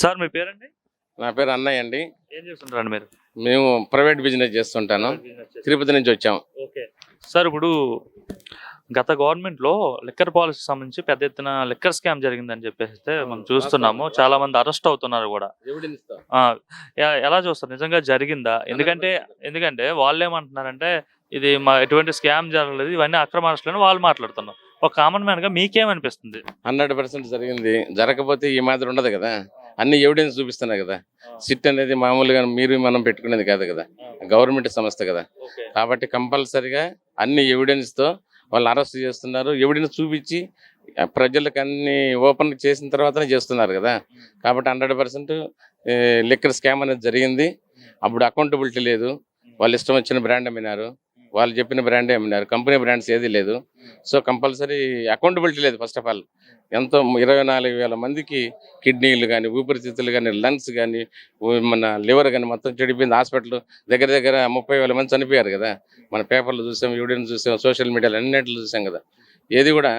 Sir మీ పేరండి? నా పేరు అన్నయ్య అండి. ఏం చేస్తుంటారండి మీరు? మేము ప్రైవేట్ బిజినెస్ చేస్తుంటాను. తిరుపతి నుంచి వచ్చాం. ఓకే. సార్ ఇప్పుడు గత గవర్నమెంట్లో లిక్కర్ పాలసీ సంబంధించి పెద్ద ఎత్తున లిక్కర్ స్కామ్ జరిగిందని చెప్పేసి మనం చూస్తున్నాము. చాలా మంది అరెస్ట్ అవుతున్నారు కూడా. ఎలా చూస్తారు? నిజంగా జరిగిందా? ఎందుకంటే ఎందుకంటే వాళ్ళు ఏమంటున్నారంటే ఇది మా ఎటువంటి స్కామ్ జరగలేదు ఇవన్నీ అక్రమ అరెస్టులని వాళ్ళు మాట్లాడుతున్నారు. ఒక కామన్ మ్యాన్గా మీకేమనిపిస్తుంది? హండ్రెడ్ పర్సెంట్ జరిగింది. జరగకపోతే ఈ మాదిరి ఉండదు కదా. అన్ని ఎవిడెన్స్ చూపిస్తున్నాయి కదా. సిట్ అనేది మామూలుగా మీరు మనం పెట్టుకునేది కాదు కదా. గవర్నమెంట్ సంస్థ కదా. కాబట్టి కంపల్సరిగా అన్ని ఎవిడెన్స్తో వాళ్ళు అరెస్ట్ చేస్తున్నారు. ఎవిడెన్స్ చూపించి ప్రజలకు అన్ని ఓపెన్ చేసిన తర్వాతనే చేస్తున్నారు కదా. కాబట్టి హండ్రెడ్ పర్సెంట్ లిక్కర్ స్కామ్ అనేది జరిగింది. అప్పుడు అకౌంటబిలిటీ లేదు. వాళ్ళు ఇష్టం వచ్చిన బ్రాండ్ అమ్మినారు. వాళ్ళు చెప్పిన బ్రాండే అమ్మినారు కంపెనీ బ్రాండ్స్ ఏది లేదు. సో కంపల్సరీ అకౌంటబిలిటీ లేదు ఫస్ట్ ఆఫ్ ఆల్ ఎంతో ఇరవై నాలుగు వేల మందికి కిడ్నీలు కానీ ఊపిరితిత్తులు కానీ లంగ్స్ కానీ మన లివర్ కానీ మొత్తం చెడిపోయింది. హాస్పిటల్ దగ్గర దగ్గర ముప్పై వేల మంది చనిపోయారు కదా. మన పేపర్లు చూసాం ఎవిడెన్స్ చూసాం సోషల్ మీడియాలో అన్నింటిలో చూసాం కదా. ఏది కూడా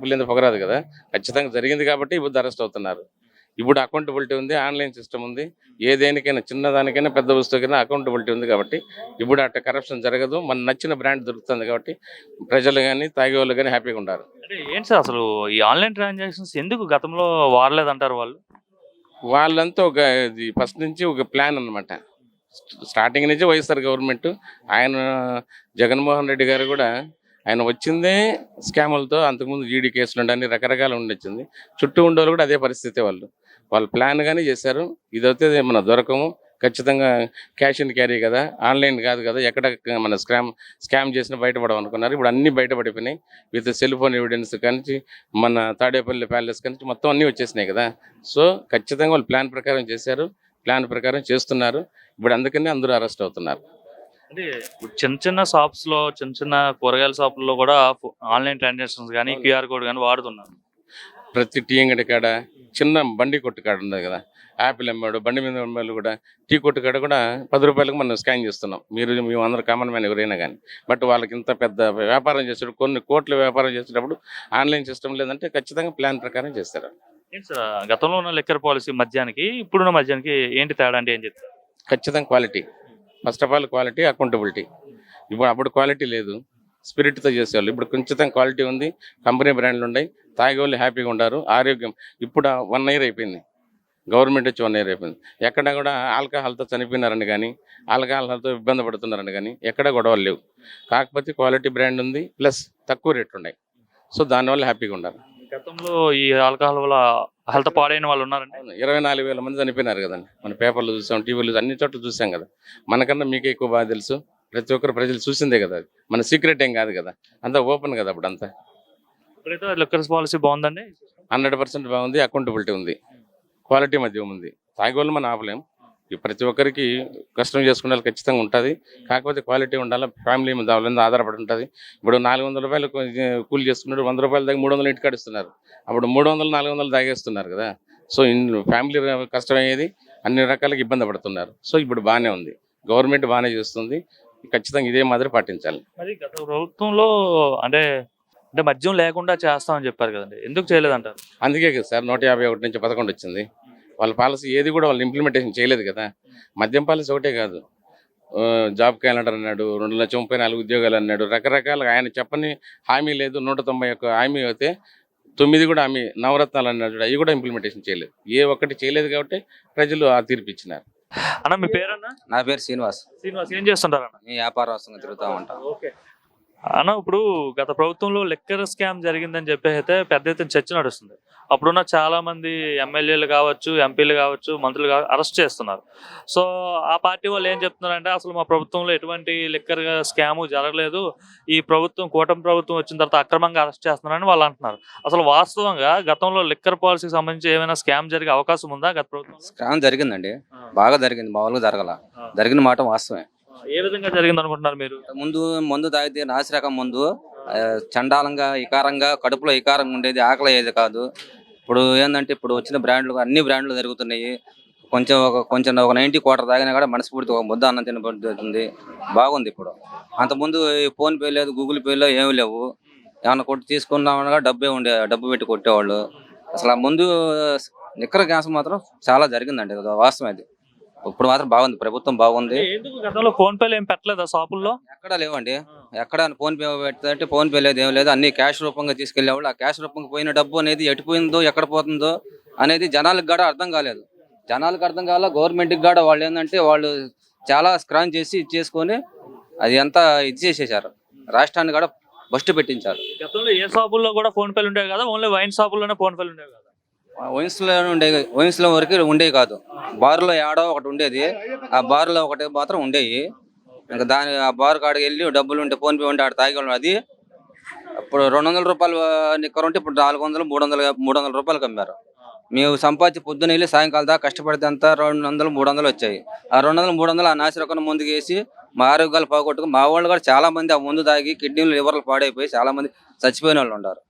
పుల్లింద పొగరాదు కదా. ఖచ్చితంగా జరిగింది కాబట్టి ఇప్పుడు అరెస్ట్ అవుతున్నారు. ఇప్పుడు అకౌంటబిలిటీ ఉంది ఆన్లైన్ సిస్టమ్ ఉంది. ఏ దేనికైనా చిన్నదానికైనా పెద్ద వస్తువుకైనా అకౌంటబిలిటీ ఉంది కాబట్టి ఇప్పుడు అట్ట కరప్షన్ జరగదు. మన నచ్చిన బ్రాండ్ దొరుకుతుంది కాబట్టి ప్రజలు కానీ తాగేవాళ్ళు కానీ హ్యాపీగా ఉంటారు ఏంటి సార్ అసలు ఈ ఆన్లైన్ ట్రాన్సాక్షన్స్ ఎందుకు గతంలో వాడలేదంటారు వాళ్ళు? వాళ్ళంతా ఒక ఫస్ట్ నుంచి ఒక ప్లాన్ అన్నమాట. స్టార్టింగ్ నుంచి వైఎస్ఆర్ గవర్నమెంట్ ఆయన జగన్మోహన్ రెడ్డి గారు కూడా ఆయన వచ్చిందే స్కాములతో అంతకుముందు ఈడీ కేసులు ఉండి అన్ని రకరకాలు ఉండొచ్చింది. చుట్టూ ఉండేవాళ్ళు కూడా అదే పరిస్థితి వాళ్ళు. వాళ్ళు ప్లాన్ గానే చేశారు. ఇదైతే మన దొరకము. ఖచ్చితంగా క్యాష్ అండ్ క్యారీ కదా. ఆన్లైన్ కాదు కదా. ఎక్కడ మన స్కామ్ స్కామ్ చేసిన బయటపడడం అనుకున్నారు. ఇప్పుడు అన్ని బయటపడిపోయినాయి. విత్ సెల్ ఫోన్ ఎవిడెన్స్ కానీ మన తాడేపల్లి ప్యాలెస్ కానీ మొత్తం అన్నీ వచ్చేసినాయి కదా. సో ఖచ్చితంగా వాళ్ళు ప్లాన్ ప్రకారం చేశారు. ప్లాన్ ప్రకారం చేస్తున్నారు. ఇప్పుడు అందుకని అందరూ అరెస్ట్ అవుతున్నారు. అంటే చిన్న చిన్న షాప్స్లో చిన్న చిన్న కూరగాయల షాపుల్లో కూడా ఆన్లైన్ ట్రాన్సాక్షన్స్ కానీ క్యూఆర్ కోడ్ కానీ వాడుతున్నారు. ప్రతి టీ అంగడి కాడ చిన్న బండి కొట్టు కాడ ఉన్నది కదా. యాపిల్ అమ్మాడు బండి మీద అమ్మాడు కూడా టీ కొట్టు కాడ కూడా పది రూపాయలకు మనం స్కాన్ చేస్తున్నాం. మీరు మేము అందరూ కామన్ మ్యాన్ ఎవరైనా కానీ. బట్ వాళ్ళకి ఇంత పెద్ద వ్యాపారం చేసేటప్పుడు కొన్ని కోట్ల వ్యాపారం చేసేటప్పుడు ఆన్లైన్ సిస్టమ్ లేదంటే ఖచ్చితంగా ప్లాన్ ప్రకారం చేస్తారు. గతంలో ఉన్న లిక్కర్ పాలసీ మద్యానికి ఇప్పుడున్న మద్యానికి ఏంటి తేడా అంటే ఏం చెప్తారు? ఖచ్చితంగా quality first of all quality accountability ఇప్పుడు అప్పుడు క్వాలిటీ లేదు. స్పిరిట్తో చేసేవాళ్ళు. ఇప్పుడు కొంచెం క్వాలిటీ ఉంది కంపెనీ బ్రాండ్లు ఉన్నాయి తాగేవాళ్ళు హ్యాపీగా ఉంటారు ఆరోగ్యం. ఇప్పుడు వన్ ఇయర్ అయిపోయింది. గవర్నమెంట్ వచ్చి వన్ ఇయర్ అయిపోయింది. ఎక్కడ కూడా ఆల్కహాల్తో చనిపోయినారని కానీ ఆల్కహాల్తో ఇబ్బంది పడుతున్నారని కానీ ఎక్కడ గొడవలు లేవు. కాకపోతే క్వాలిటీ బ్రాండ్ ఉంది ప్లస్ తక్కువ రేట్లు ఉన్నాయి. సో దానివల్ల హ్యాపీగా ఉండాలి. గతంలో ఈ ఆల్కహాల్ వల్ల హెల్త్ పాడైన వాళ్ళు ఉన్నారండి? ఇరవై నాలుగు వేల మంది చనిపోయినారు కదండి. మన పేపర్లు చూసాం టీవీలు అన్ని చోట్ల చూసాం కదా. మనకన్నా మీకే ఎక్కువ బాగా తెలుసు. ప్రతి ఒక్కరు ప్రజలు చూసిందే కదా అది. మన సీక్రెట్ ఏం కాదు కదా. అంతా ఓపెన్ కదా అప్పుడు అంతా ఇప్పుడైతే పాలసీ బాగుందండి? హండ్రెడ్ పర్సెంట్ బాగుంది అకౌంటబిలిటీ ఉంది. క్వాలిటీ మధ్య ఉంది. తాగేవాళ్ళు మనం ఆపలేం. ప్రతి ఒక్కరికి కష్టం చేసుకునే ఖచ్చితంగా ఉంటుంది. కాకపోతే క్వాలిటీ ఉండాలి ఫ్యామిలీ మీద ఆధారపడి ఉంటుంది. ఇప్పుడు నాలుగు వందల రూపాయలు కూలి చేసుకున్నారు వంద రూపాయల దాకా మూడు వందలు ఇంటికాడ ఇస్తున్నారు అప్పుడు మూడు వందలు నాలుగు వందలు తాగేస్తున్నారు కదా. సో ఫ్యామిలీ కష్టం అయ్యేది అన్ని రకాలుగా ఇబ్బంది పడుతున్నారు. సో ఇప్పుడు బాగానే ఉంది. గవర్నమెంట్ బాగానే చేస్తుంది. ఖచ్చితంగా ఇదే మాదిరి పాటించాలి. మరి గత ప్రభుత్వంలో అంటే అంటే మద్యం లేకుండా చేస్తామని చెప్పారు కదండి. ఎందుకు చేయలేదంటారు? అందుకే కదా సార్ నూట యాభై ఒకటి నుంచి పదకొండు వచ్చింది. వాళ్ళ పాలసీ ఏది కూడా వాళ్ళు ఇంప్లిమెంటేషన్ చేయలేదు కదా. మద్యం పాలసీ ఒకటే కాదు. జాబ్ క్యాలెండర్ అన్నాడు రెండు లక్షల ముప్పై నాలుగు ఉద్యోగాలు అన్నాడు. రకరకాలుగా ఆయన చెప్పని హామీ లేదు నూట తొంభై ఒక్క హామీ అయితే తొమ్మిది కూడా హామీ నవరత్నాలు అన్నాడు అవి కూడా ఇంప్లిమెంటేషన్ చేయలేదు. ఏ ఒక్కటి చేయలేదు కాబట్టి ప్రజలు ఆ తీర్పు ఇచ్చినారు. అన్న మీ పేరన్నా? నా పేరు శ్రీనివాస్. శ్రీనివాస్ ఏం చేస్తుంటారు అన్న మీ వ్యాపారస్తుగా తిరుగుతూ ఉంటాం. ఓకే. అన్న ఇప్పుడు గత ప్రభుత్వంలో లెక్కర్ స్కామ్ జరిగిందని చెప్పేసి అయితే పెద్ద ఎత్తున చర్చ నడుస్తుంది. అప్పుడున్న చాలా మంది ఎమ్మెల్యేలు కావచ్చు ఎంపీలు కావచ్చు మంత్రులు కావచ్చు అరెస్ట్ చేస్తున్నారు. సో ఆ పార్టీ వాళ్ళు ఏం చెప్తున్నారంటే అసలు మా ప్రభుత్వంలో ఎటువంటి లెక్కర్ స్కామ్ జరగలేదు. ఈ ప్రభుత్వం కూటమి ప్రభుత్వం వచ్చిన తర్వాత అక్రమంగా అరెస్ట్ చేస్తున్నారని వాళ్ళు అంటున్నారు. అసలు వాస్తవంగా గతంలో లిక్కర్ పాలసీకి సంబంధించి ఏమైనా స్కామ్ జరిగే అవకాశం ఉందా గత ప్రభుత్వం స్కామ్ జరిగిందండి. బాగా జరిగింది. మామూలుగా జరగల. జరిగిన మాట వాస్తవమే. ఏ విధంగా జరిగింది అనుకుంటున్నారు మీరు? ముందు మందు తాగితే నాసిరకం ముందు చండాలంగా ఇకారంగా కడుపులో ఇకారంగా ఉండేది ఆకలి అయ్యేది కాదు. ఇప్పుడు ఏంటంటే ఇప్పుడు వచ్చిన బ్రాండ్లు అన్ని బ్రాండ్లు జరుగుతున్నాయి. కొంచెం ఒక కొంచెం ఒక నైంటీ క్వార్టర్ తాగినా కూడా మనస్ఫూర్తి ఒక ముద్ద అన్నం తినబడుతుంది. బాగుంది ఇప్పుడు. అంతకుముందు ఫోన్పే ఫోన్ పే లేదు గూగుల్ పేలో ఏమి లేవు. ఏమన్నా కొట్టి తీసుకున్నామనగా డబ్బే ఉండే డబ్బు పెట్టి కొట్టేవాళ్ళు. అసలు ముందు నిక్కర గ్యాస్ మాత్రం చాలా జరిగిందండి. వాస్తవం అది. ఇప్పుడు మాత్రం బాగుంది. ప్రభుత్వం బాగుంది. ఎందుకు గతంలో ఫోన్ పేలు ఏం పెట్టలేదా షాపుల్లో? ఎక్కడా లేవండి. ఎక్కడ ఫోన్ పే పెడితే ఫోన్ పే లేదు ఏం లేదు. అన్ని క్యాష్ రూపంగా తీసుకెళ్ళేవాళ్ళు ఆ క్యాష్ రూపంగా పోయిన డబ్బు అనేది ఎటుపోయిందో ఎక్కడ పోతుందో అనేది జనాలకు కూడా అర్థం కాలేదు. జనాలకు అర్థం కాల గవర్నమెంట్కి కూడా వాళ్ళు ఏంటంటే వాళ్ళు చాలా స్క్రాన్ చేసి ఇచ్చేసుకొని అది అంతా ఇది చేసేసారు రాష్ట్రాన్ని కూడా బస్ట్ పెట్టించారు. గతంలో ఏ షాపుల్లో కూడా ఫోన్ పేలు ఉండేవి కదా? ఓన్లీ వైన్ షాపుల్లోనే ఫోన్ పేలు ఉండేవి కదా? వైన్స్లో ఉండే వైన్స్లో వరకు ఉండేవి కాదు. బార్లో ఏడో ఒకటి ఉండేది. ఆ బార్లో ఒకటి మాత్రం ఉండేవి. ఇంకా దాని ఆ బార్ కాడికి వెళ్ళి డబ్బులు ఉంటే ఫోన్ పే ఉంటే ఆడ తాగేవాళ్ళం అది అప్పుడు రెండు వందల రూపాయలు నిక్కర ఉంటే ఇప్పుడు నాలుగు వందలు మూడు వందలు మూడు వందల రూపాయలు కమ్మారు. మేము సంపాదించి పొద్దున వెళ్ళి సాయంకాలం దాకా కష్టపడితే అంతా రెండు వందలు మూడు వందలు వచ్చాయి. ఆ రెండు వందలు మూడు వందలు ఆ నాసిరకం ముందుకు వేసి మా ఆరోగ్యాలు పోగొట్టుకు మా వాళ్ళు కూడా చాలా మంది ఆ ముందు తాగి కిడ్నీలు లివర్లు పాడైపోయి చాలా మంది చచ్చిపోయిన వాళ్ళు ఉన్నారు.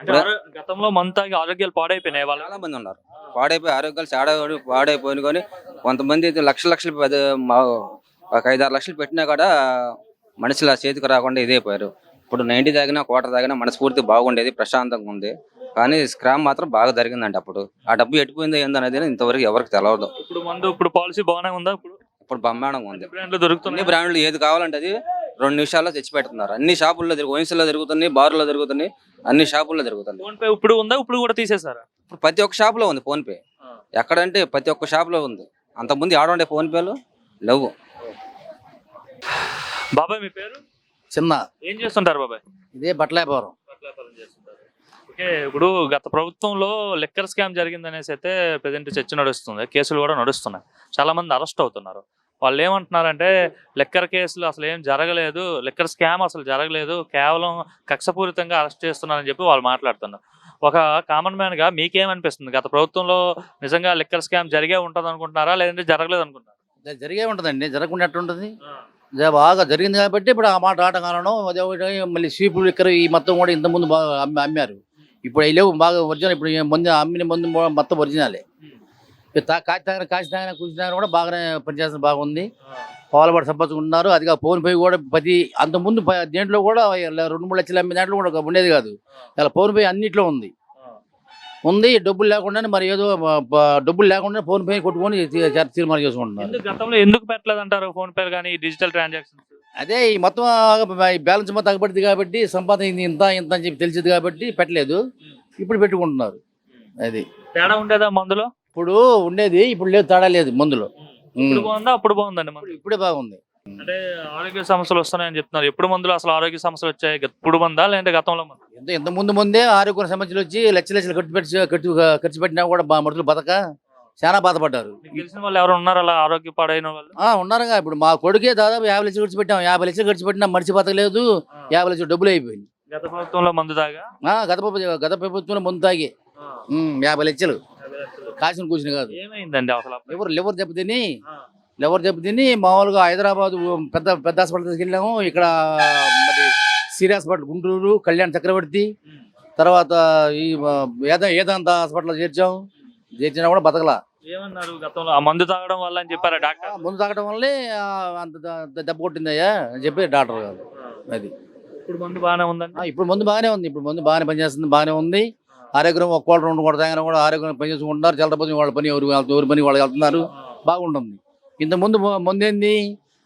అంటే ఆరో- గతంలో మందు తాగి ఆరోగ్యాలు పాడైపోయినాయి వాళ్ళు చాలా మంది ఉన్నారు. పాడైపోయి ఆరోగ్యాలు చాలా పాడైపోయిన కానీ కొంతమంది అయితే లక్షల లక్షలు పెద్ద మా- ఒక ఐదారు లక్షలు పెట్టినా కూడా మనుషుల చేతికి రాకుండా ఇదైపోయారు ఇప్పుడు నైన్టీ తాగినా క్వార్టర్ తాగినా మనస్ఫూర్తి బాగుండేది ప్రశాంతంగా ఉంది. కానీ స్క్రామ్ మాత్రం బాగా జరిగిందండి అప్పుడు. ఆ డబ్బు ఎట్టుపోయిందో ఏందనేది ఇంతవరకు ఎవరికి తెలియదు ఇప్పుడు మందు ఇప్పుడు పాలసీ బాగానే ఉందా ఇప్పుడు? ఇప్పుడు బ్రహ్మాండంగా ఉంది. బ్రాండ్లు దొరుకుతున్నాయి? బ్రాండ్లు ఏది కావాలంటే అది రెండు నిమిషాల్లో తెచ్చి పెడుతున్నారు. అన్ని షాపుల్లో తిరుగు వైన్స్లో తిరుగుతున్నాయి బార్లో తిరుగుతున్నాయి అన్ని షాపుల్లో తిరుగుతున్నాయి. ఫోన్ పే ఇప్పుడు ఉందా? ఇప్పుడు కూడా తీసేసారా ఇప్పుడు ప్రతి ఒక్క షాపులో ఉంది ఫోన్ పే ఎక్కడంటే ప్రతి ఒక్క షాప్లో ఉంది. అంతకుముందు ఆడుండే ఫోన్ పేలు లేవు. బాబాయ్ మీ పేరు? చిన్న ఏం చేస్తుంటారు బాబాయ్? ఇదే బట్టల వ్యాపారం. ఓకే ఇప్పుడు గత ప్రభుత్వంలో లెక్కర్ స్కామ్ జరిగిందనేసి అయితే ప్రజెంట్ చర్చ నడుస్తుంది. కేసులు కూడా నడుస్తున్నాయి. చాలా మంది అరెస్ట్ అవుతున్నారు. వాళ్ళు ఏమంటున్నారంటే లెక్కర్ కేసులు అసలు ఏం జరగలేదు లెక్కర్ స్కామ్ అసలు జరగలేదు కేవలం కక్షపూరితంగా అరెస్ట్ చేస్తున్నారని చెప్పి వాళ్ళు మాట్లాడుతున్నారు. ఒక కామన్ మ్యాన్గా మీకేమనిపిస్తుంది? గత ప్రభుత్వంలో నిజంగా లెక్కర్ స్కామ్ జరిగే ఉంటుంది అనుకుంటున్నారా లేదంటే జరగలేదు అనుకుంటున్నారా జరిగే ఉంటుందండి. జరగకుండా బాగా జరిగింది కాబట్టి ఇప్పుడు ఆ మాట ఆట కారణం అదే మళ్ళీ స్వీపులు ఇక్కడ ఈ మొత్తం కూడా ఇంతకుముందు బాగా అమ్మి అమ్మారు. ఇప్పుడు అవి లేవు బాగా ఒరిజినల్. ఇప్పుడు మందు అమ్మిన మందు మొత్తం ఒరిజినలే. కాచి తాగిన కాచి తాగిన కూర్చి తాగిన కూడా బాగానే పనిచేస్తుంది బాగుంది. పాలబడి సంపాదించుకుంటున్నారు. అదిగా ఫోన్ పే కూడా ప్రతి అంతకుముందు దేంట్లో కూడా రెండు మూడు లక్షలు అమ్మే దాంట్లో కూడా ఉండేది కాదు. ఇలా ఫోన్ పే అన్నిట్లో ఉంది. ఉంది డబ్బులు లేకుండానే మరి ఏదో డబ్బులు లేకుండా ఫోన్ పే కొట్టుకొని తీర్మానం చేసుకుంటున్నారు. ఎందుకు గతంలో ఎందుకు పెట్టలేదంటారు ఫోన్ పే కానీ డిజిటల్ ట్రాన్సాక్షన్స్? అదే ఈ మొత్తం బ్యాలెన్స్ మొత్తం తగ్గబడింది కాబట్టి సంపాదన ఇంత ఇంత అని చెప్పి తెలిసింది కాబట్టి పెట్టలేదు. ఇప్పుడు పెట్టుకుంటున్నారు. అది. తేడా ఉండేదా మందులో? ఇప్పుడు ఉండేది ఇప్పుడు లేదు తేడా లేదు మందులో. ఇప్పుడు. బాగుందా? అప్పుడు బాగుందండి మందు. ఇప్పుడు- బాగుంది. అంటే ఆరోగ్య సమస్యలు వస్తున్నాయని చెప్తున్నారు. ఎప్పుడు మందులు అసలు ఆరోగ్య సమస్యలు వచ్చాయి? ఇప్పుడు మందా లేదంటే గతంలో మందా? ఎంత ఎంత ముందు ముందే ఆరోగ్య సమస్యలు వచ్చి లక్ష లక్షలు ఖర్చు పెట్టి ఖర్చు ఖర్చు పెట్టినా కూడా బా- మనుషులు బతక చాలా బాధపడ్డారు. మీకు తెలిసిన వాళ్ళు ఎవరు ఉన్నారు అలా ఆరోగ్య పాడైన వాళ్ళు? ఆ ఉన్నారుగా. ఇప్పుడు మా కొడుకే దాదాపు యాభై లక్షలు ఖర్చు పెట్టాం. యాభై లక్షలు ఖర్చు పెట్టినా మనిషి బతకలేదు. యాభై లక్షలు డబ్బులు అయిపోయింది. గత ప్రభుత్వంలో మందు దాగా ఆ, గత గత ప్రభుత్వంలో ముందు తాగి. ఉమ్, యాభై లక్షలు. కాసిన కూర్చుని కాదు. ఏమైందండి అప్పుడు? లివర్ లివర్ దెబ్బతిని. లివర్ దెబ్బతిని మామూలుగా హైదరాబాద్ పెద్ద పెద్ద హాస్పిటల్ తీసుకెళ్ళాము ఇక్కడ మరి సిరి హాస్పిటల్ గుంటూరు కళ్యాణ్ చక్రవర్తి. తర్వాత ఈ ఆ, వేద వేదాంత హాస్పిటల్ చేర్చాం. చేర్చినా కూడా బతకలా. ఏమన్నారు గతంలో? ఆ మందు తాగడం వల్ల అని చెప్పారా డాక్టర్? ముందు తాగడం వల్లే ఆ, అంత ద- దెబ్బ కొట్టిందయ్యా అని చెప్పి డాక్టర్ గారు. అది. ఇప్పుడు మందు బాగానే ఉందండి? ఆ, ఇప్పుడు ముందు బాగానే ఉంది. ఇప్పుడు ముందు బాగానే పనిచేస్తుంది బాగానే ఉంది. ఆరోగ్యం ఒక కోట రెండు కోట తాగినా కూడా ఆరోగ్యం పనిచేసుకుంటున్నారు చల్లకపోతే వాళ్ళ పని ఎవరు ఎవరి పని వాళ్ళు వెళ్తున్నారు. బాగుంటుంది. ఇంత ముందు ముందు ఏంది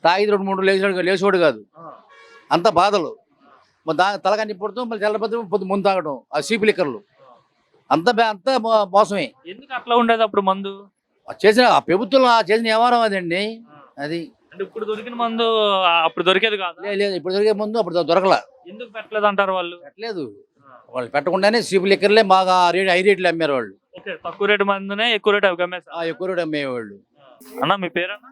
తాగి రెండు మూడు లేచాడు లేచేవాడు కాదు. అంత బాధలు. దా తలకాన్ని పుడుతూ మళ్ళీ చల్లబద్దు పొద్దు ముందు తాగడం ఆ సీపు లిక్కర్లు. అంత అంత మోసమే. ఎందుకు అట్లా ఉండేది అప్పుడు మందు? ఆ చేసిన ఆ ప్రభుత్వం ఆ చేసిన వ్యవహారం అదండి. అది ఇప్పుడు దొరికిన మందు అప్పుడు దొరికేది కాదు? లేదు ఇప్పుడు దొరికే ముందు అప్పుడు దొరకలా. ఎందుకు పెట్టలేదు అంటారు వాళ్ళు? పెట్టలేదు. వాళ్ళు పెట్టకుండానే సీపు లిక్కర్లే బాగా రేట్ హై రేట్లు అమ్మారు వాళ్ళు. ఓకే తక్కువ రేటు మందునే ఎక్కువ రేటు అవి కమ్మేస్తారు ఆ ఎక్కువ రేటు అమ్మేవాళ్ళు. అన్న మీ పేరన్నా?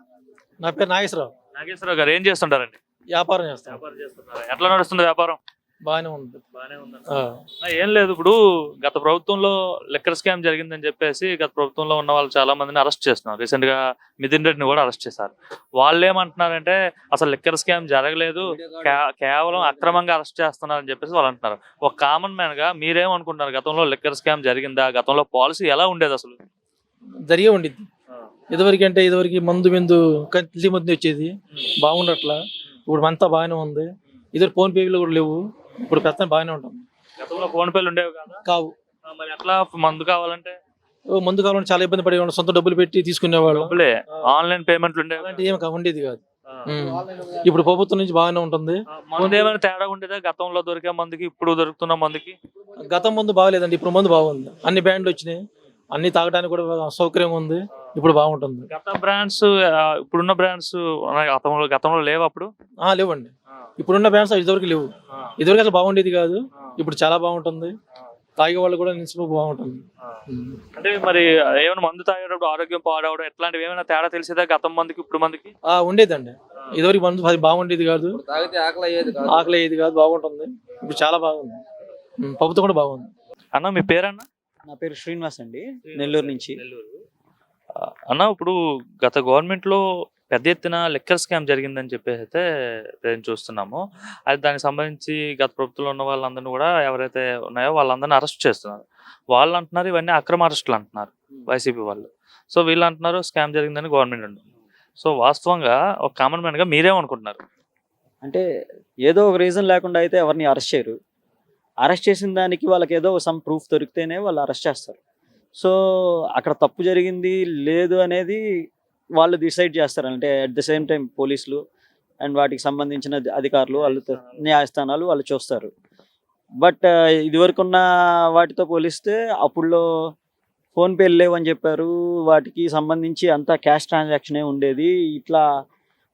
నా పేరు నాగేశ్వరరావు. నాగేశ్వరరావు గారు ఏం చేస్తుంటారండి? వ్యాపారం చేస్తాను వ్యాపారం చేస్తున్నారు? ఎట్లా నడుస్తుంది వ్యాపారం? బాగానే ఉంది. బాగానే ఆ, ఏం లేదు ఇప్పుడు గత ప్రభుత్వంలో లెక్కర్ స్కామ్ జరిగిందని చెప్పేసి గత ప్రభుత్వంలో ఉన్న వాళ్ళు చాలా మందిని అరెస్ట్ చేస్తున్నారు. రీసెంట్గా మిథున్ రెడ్డిని కూడా అరెస్ట్ చేశారు. వాళ్ళు ఏమంటున్నారంటే అసలు లెక్కర్ స్కామ్ జరగలేదు కేవలం అక్రమంగా అరెస్ట్ చేస్తున్నారని చెప్పేసి వాళ్ళు అంటున్నారు ఒక కామన్ మ్యాన్గా మీరేమనుకుంటున్నారు? గతంలో లెక్కర్ స్కామ్ జరిగిందా? గతంలో పాలసీ ఎలా ఉండేది అసలు? జరిగే ఉండిద్ది. ఇదివరకు అంటే ఇదివరకు మందు బిందు కల్తీ మందు వచ్చేది. బాగుండట్లా. ఇప్పుడు అంతా బాగానే ఉంది. ఇద్దరు ఫోన్ పేలు కూడా లేవు. ఇప్పుడు పెద్ద బాగానే ఉంటుంది. గతంలో ఫోన్ పేలు ఉండేవి కదా? కావు. ఆ, మరి ఎట్లా మందు కావాలంటే? ఓ ముందు కాలంలో చాలా ఇబ్బంది పడేవాళ్ళు. సొంత డబ్బులు పెట్టి తీసుకునేవాళ్ళు. డబ్బులే. ఆన్లైన్ పేమెంట్లు ఉండే అలాంటి ఏం కా- ఉండేది కాదు. ఉమ్. ఇప్పుడు ప్రభుత్వం నుంచి బాగానే ఉంటుంది. ముందు ఏమైనా తేడా ఉండేదా? గతంలో దొరికే మందుకి ఇప్పుడు దొరుకుతున్న మందుకి? గతం ముందు బాగలేదండి. ఇప్పుడు ముందు బాగుంది. అన్ని బ్యాండ్లు వచ్చినాయి. అన్ని తాగడానికి కూడా సౌకర్యంగా ఉంది. ఇప్పుడు బాగుంటుంది. గత బ్రాండ్స్ ఇప్పుడున్న బ్రాండ్స్ గతంలో గతంలో లేవు అప్పుడు? ఆ లేవండి. ఇప్పుడున్న బ్యాండ్స్ ఇదివరకు లేవు. ఇదివరకు అసలు బాగుండేది కాదు. ఇప్పుడు చాలా బాగుంటుంది. తాగే వాళ్ళు కూడా నిలిచిపో బాగుంటుంది. అంటే మరి ఏమైనా మందు తాగేటప్పుడు ఆరోగ్యం పాడవడం ఎట్లాంటివి ఏమైనా తేడా తెలిసేదా గతం మందికి ఇప్పుడు మందికి? ఆ ఉండేదండి. ఇదివరకు మందు అది బాగుండేది కాదు. తాగితే ఆకలి అయ్యేది కాదు. ఆకలి అయ్యేది కాదు బాగుంటుంది. ఇప్పుడు చాలా బాగుంది. ప్రభుత్వం కూడా బాగుంది. అన్న మీ పేరన్న? నా పేరు శ్రీనివాస్ అండి. నెల్లూరు నుంచి. అన్న ఇప్పుడు గత గవర్నమెంట్లో పెద్ద ఎత్తున లెక్కర్ స్కామ్ జరిగిందని చెప్పేసి అయితే నేను చూస్తున్నాము. అది దానికి సంబంధించి గత ప్రభుత్వంలో ఉన్న వాళ్ళందరినీ కూడా ఎవరైతే ఉన్నాయో వాళ్ళందరినీ అరెస్ట్ చేస్తున్నారు. వాళ్ళు అంటున్నారు ఇవన్నీ అక్రమ అరెస్టులు అంటున్నారు వైసీపీ వాళ్ళు. సో వీళ్ళు అంటున్నారు స్కామ్ జరిగిందని గవర్నమెంట్ అంటుంది. సో వాస్తవంగా ఒక కామన్ మ్యాన్గా మీరేమనుకుంటున్నారు అంటే ఏదో ఒక రీజన్ లేకుండా అయితే ఎవరిని అరెస్ట్ చేయరు. అరెస్ట్ చేసిన దానికి వాళ్ళకి ఏదో సమ్ ప్రూఫ్ దొరికితేనే వాళ్ళు అరెస్ట్ చేస్తారు. సో అక్కడ తప్పు జరిగింది లేదు అనేది వాళ్ళు డిసైడ్ చేస్తారు. అంటే అట్ ద సేమ్ టైం పోలీసులు అండ్ వాటికి సంబంధించిన అధి- అధికారులు వాళ్ళు న్యాయస్థానాలు వాళ్ళు చూస్తారు. బట్ ఇదివరకు ఉన్న వాటితో పోలిస్తే అప్పుడులో ఫోన్పే లేవు అని చెప్పారు. వాటికి సంబంధించి అంతా క్యాష్ ట్రాన్సాక్షనే ఉండేది. ఇట్లా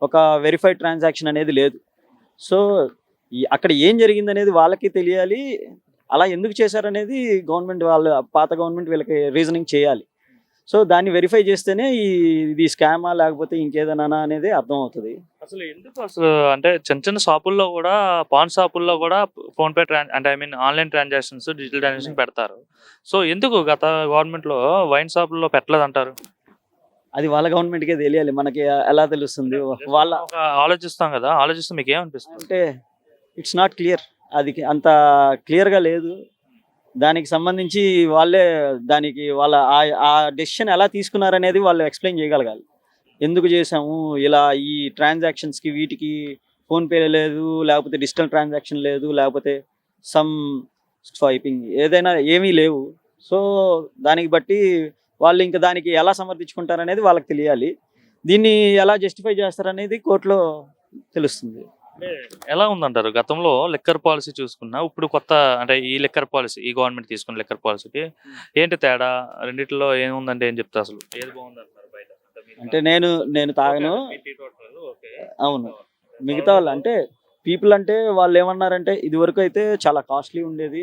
ఒక వెరిఫైడ్ ట్రాన్సాక్షన్ అనేది లేదు. సో అక్కడ ఏం జరిగింది అనేది వాళ్ళకి తెలియాలి. అలా ఎందుకు చేశారనేది గవర్నమెంట్ వాళ్ళు పాత గవర్నమెంట్ వీళ్ళకి రీజనింగ్ చేయాలి. సో దాన్ని వెరిఫై చేస్తేనే ఈ ఇది స్కామా లేకపోతే ఇంకేదైనా అనేది అర్థం అవుతుంది అసలు ఎందుకు అసలు అంటే చిన్న చిన్న షాపుల్లో కూడా పాన్ షాపుల్లో కూడా ఫోన్ పే ట్రాన్ అంటే I mean online transactions digital transaction పెడతారు. సో ఎందుకు గత గవర్నమెంట్లో వైన్ షాపుల్లో పెట్టలేదు అంటారు అది వాళ్ళ గవర్నమెంట్కే తెలియాలి. మనకి ఎలా తెలుస్తుంది? వాళ్ళ ఆలోచిస్తాం కదా. ఆలోచిస్తే మీకు ఏమనిపిస్తుంది? అంటే ఇట్స్ నాట్ క్లియర్ అది అంత క్లియర్గా లేదు. దానికి సంబంధించి వాళ్ళే దానికి వాళ్ళ ఆ- ఆ డెసిషన్ ఎలా తీసుకున్నారనేది వాళ్ళు ఎక్స్ప్లెయిన్ చేయగలగాలి. ఎందుకు చేసాము ఇలా ఈ ట్రాన్సాక్షన్స్కి వీటికి ఫోన్పే లేదు లేకపోతే డిజిటల్ ట్రాన్సాక్షన్ లేదు లేకపోతే సమ్ స్వైపింగ్ ఏదైనా ఏమీ లేవు. సో దానికి బట్టి వాళ్ళు ఇంకా దానికి ఎలా సమర్థించుకుంటారనేది వాళ్ళకి తెలియాలి. దీన్ని ఎలా జస్టిఫై చేస్తారనేది కోర్టులో తెలుస్తుంది. ఎలా ఉందంటారు? గతంలో లెక్కర్ పాలసీ చూసుకున్నా ఇప్పుడు కొత్త అంటే ఈ లెక్కర్ పాలసీ ఈ గవర్నమెంట్ తీసుకున్న లెక్కర్ పాలసీకి ఏంటి తేడా? రెండిట్లో ఏముందంటే ఏం చెప్తా అసలు? ఏది బాగుంది బయట? అంటే నేను నేను తాగను. అవును. మిగతా వాళ్ళు అంటే పీపుల్ అంటే వాళ్ళు ఏమన్నారంటే ఇది వరకు అయితే చాలా కాస్ట్లీ ఉండేది.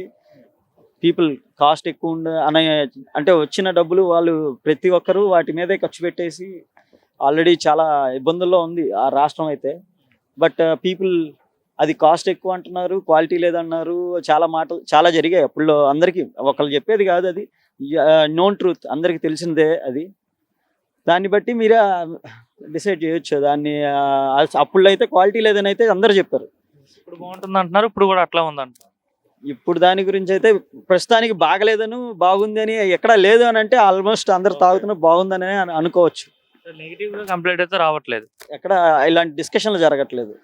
పీపుల్ కాస్ట్ ఎక్కువ ఉండే అనే అంటే వచ్చిన డబ్బులు వాళ్ళు ప్రతి ఒక్కరూ వాటి మీదే ఖర్చు పెట్టేసి ఆల్రెడీ చాలా ఇబ్బందుల్లో ఉంది ఆ రాష్ట్రం అయితే. బట్ పీపుల్ అది కాస్ట్ ఎక్కువ అంటున్నారు క్వాలిటీ లేదన్నారు చాలా మాటలు చాలా జరిగాయి అప్పుడు అందరికీ. ఒకళ్ళు చెప్పేది కాదు అది. నోన్ ట్రూత్ అందరికీ తెలిసిందే అది. దాన్ని బట్టి మీరే డిసైడ్ చేయొచ్చు. దాన్ని అప్పుడు అయితే క్వాలిటీ లేదని అయితే అందరు చెప్పారు. ఇప్పుడు బాగుంటుంది అంటున్నారు ఇప్పుడు కూడా అట్లా ఉంది అంటున్నారు. ఇప్పుడు దాని గురించి అయితే ప్రస్తుతానికి బాగలేదని బాగుంది అని ఎక్కడ లేదు అని అంటే ఆల్మోస్ట్ అందరు తాగుతున్న బాగుందని అను- అనుకోవచ్చు. నెగిటివ్గా కంప్లైంట్ అయితే రావట్లేదు. ఎక్కడ ఇలాంటి డిస్కషన్లు జరగట్లేదు.